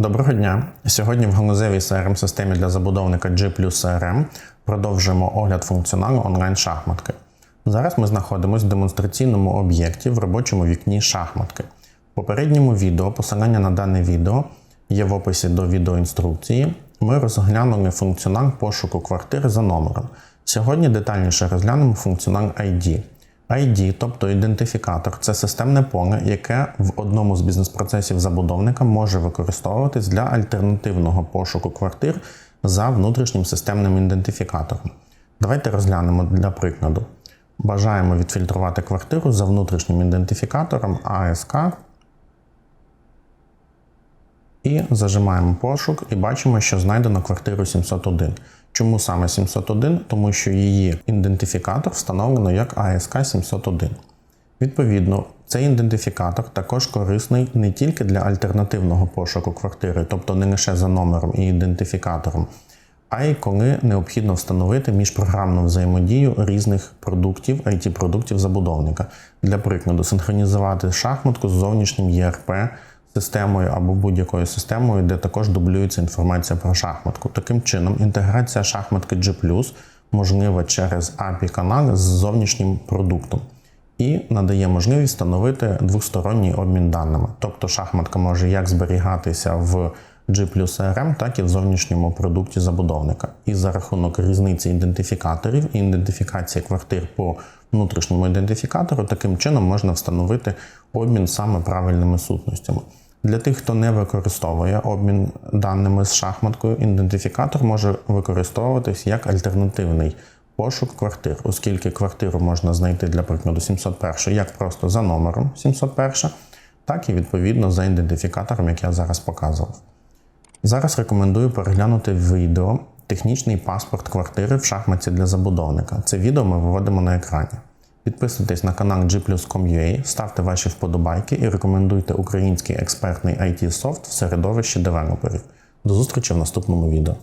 Доброго дня! Сьогодні в галузевій crm системі для забудовника G CRM продовжуємо огляд функціоналу онлайн-шахматки. Зараз ми знаходимося в демонстраційному об'єкті в робочому вікні шахматки. В попередньому відео, посилання на дане відео є в описі до відеоінструкції. Ми розглянули функціонал пошуку квартир за номером. Сьогодні детальніше розглянемо функціонал ID. ID, тобто ідентифікатор, це системне поле, яке в одному з бізнес-процесів забудовника може використовуватись для альтернативного пошуку квартир за внутрішнім системним ідентифікатором. Давайте розглянемо для прикладу. Бажаємо відфільтрувати квартиру за внутрішнім ідентифікатором АСК. І зажимаємо пошук і бачимо, що знайдено квартиру 701. Чому саме 701? Тому що її ідентифікатор встановлено як АСК 701. Відповідно, цей ідентифікатор також корисний не тільки для альтернативного пошуку квартири, тобто не лише за номером і ідентифікатором, а й коли необхідно встановити міжпрограмну взаємодію різних продуктів, IT-продуктів забудовника. Для прикладу, синхронізувати шахматку з зовнішнім ERP системою або будь-якою системою, де також дублюється інформація про шахматку. Таким чином, інтеграція шахматки G можлива через API канал з зовнішнім продуктом. І надає можливість встановити двосторонній обмін даними. Тобто шахматка може як зберігатися в G CRM, так і в зовнішньому продукті забудовника. І за рахунок різниці ідентифікаторів і ідентифікації квартир по внутрішньому ідентифікатору, таким чином можна встановити обмін саме правильними сутностями. Для тих, хто не використовує обмін даними з шахматкою, ідентифікатор може використовуватись як альтернативний пошук квартир, оскільки квартиру можна знайти для прикладу 701 як просто за номером 701, так і відповідно за ідентифікатором, як я зараз показував. Зараз рекомендую переглянути відео Технічний паспорт квартири в шахматці для забудовника. Це відео ми виводимо на екрані. Підписуйтесь на канал gplus.com.ua, ставте ваші вподобайки і рекомендуйте український експертний IT софт в середовищі девелоперів. До зустрічі в наступному відео.